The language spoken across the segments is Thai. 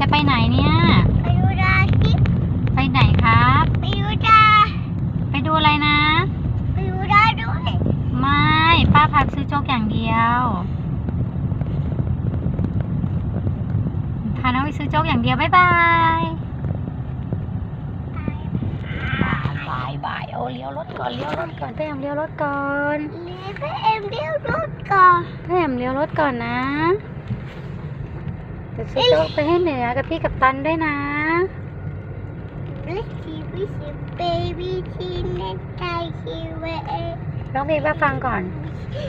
จะไปไหนเนี่ย ไปดูดาวสิไปไหนครับ ไปดูดาวไปดูอะไรนะ ไปดูดาวด้วย ไม่ ป้าพักซื้อโจ๊กอย่างเดียว พาน้องไปซื้อโจ๊กอย่างเดียว บ๊ายบายบายบายโอ้เลี้ยวรถก่อน เลี้ยวรถก่อนพยายามเลี้ยวรถก่อนเลี้ยวไปเอ็มเลี้ยวรถก่อนพยายามเลี้ยวรถก่อนนะ จะซื้อโจ๊กไปให้เหนือกับพี่กับตันด้วยนะ Let's see, we see baby Tina take away. ร้องเพลงป้าฟังก่อน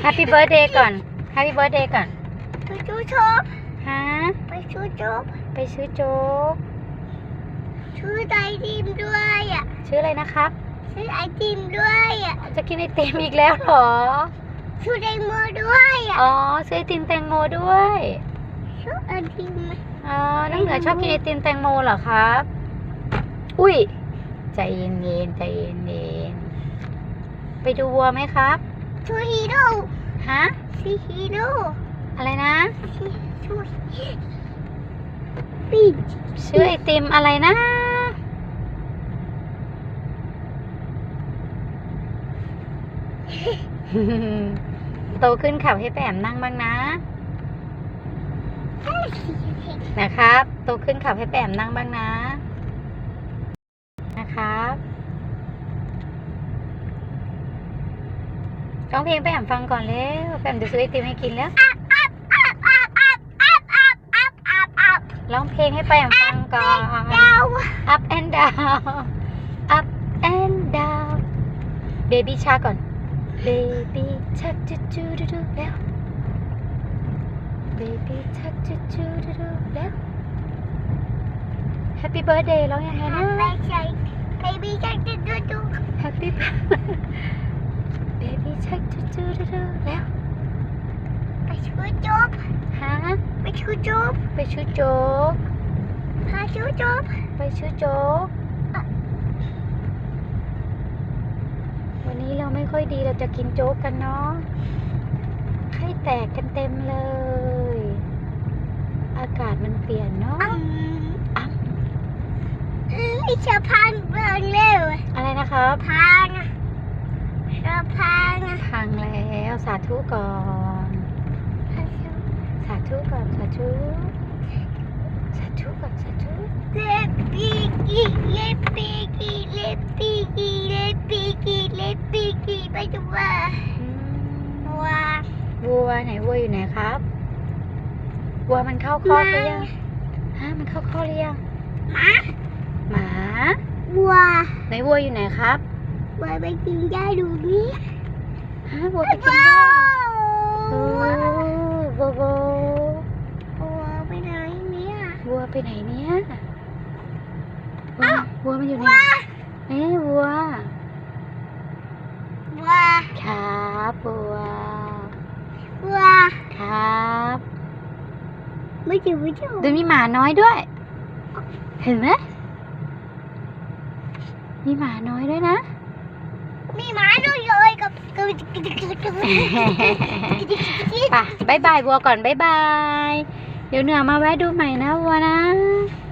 Happy Birthday ก่อน Happy Birthday ก่อน ไปชูชบฮะ ไปชูชบไปซื้อโจ๊กชื่อไอติมด้วยอะชื่ออะไรนะครับชื่อไอติมด้วยอะจะกินไอติมอีกแล้วเหรอชื่อไดโมด้วยอะ อ๋อซื้อไอติมแตงโมด้วย ชื่อไอติมอ๋อน้องเหนือชอบกินไอติมแตงโมเหรอครับ อุ้ยใจเย็นเย็นๆใจเย็นเย็นๆไปดูวัวไหมครับชื่อฮีโร่ฮะชื่อฮีโร่อะไรนะชื่อชื่อปีกชื่อไอติมอะไรนะโตขึ้นขับให้แปมนั่งบ้างนะ นะครับโตขึ้นขับให้แปมนั่งบ้างนะ นะครับร้องเพลงแปมฟังก่อนเล้วแปมจะซื้อไอติมให้กินแล้วร้องเพลงให้แปมฟังก่อน up and down up and down baby shark ก่อน baby shark จูจูดูแล้ว baby shark จูจูดูดูแล้ว happy birthday ร้องยังไงนะไม่ใช่เบบี้ชักดูดูดู happy baby shark จูจูดูดูแล้วไปชูจบฮะไปชูจบไปชื่อโจ๊กพาชูจบไปชื่อโจ๊กวันนี้เราไม่ค่อยดีเราจะกินโจ๊กกันเนาะไข้แตกกันเต็มเลย อากาศมันเปลี่ยนเนาะอืมอะอืมไอชะพันเบิ่งเร็วอะไรนะครับพังชะพังพังแล้วสาธุก่อน สาธุก่อนสาธุสาธุก่อนสาธุเลปีกีเลปีกีเลปีกีเลปีกีเลปีกีไปดูว่าอืมว่าวัวไหนวัวอยู่ไหนครับ วัวมันเข้าคอกหรือยังฮะมันเข้าคอกหรือยังหมาหมาวัวไหนวัวอยู่ไหนครับวัวไปกินหญ้าดูนี่ฮะวัวไปกินว้าหญ้าโอ้ววัววัววัวไปไหนเนี่ยวัวไปไหนเนี่ยวัวอ้าววัวมันอยู่ไหน วัว เอ้วัว วัว ครับวัว วัว ครับ ไม่จิ๋วไม่จิ๋วดูมีหมาน้อยด้วย เห็นไหมมีหมาน้อยด้วยนะ มีหมาด้วยเลยกับกับไป่ะบายบายวัวก่อนบายบาย เดี๋ยวเหนือมาแวะดูใหม่นะวัวนะบ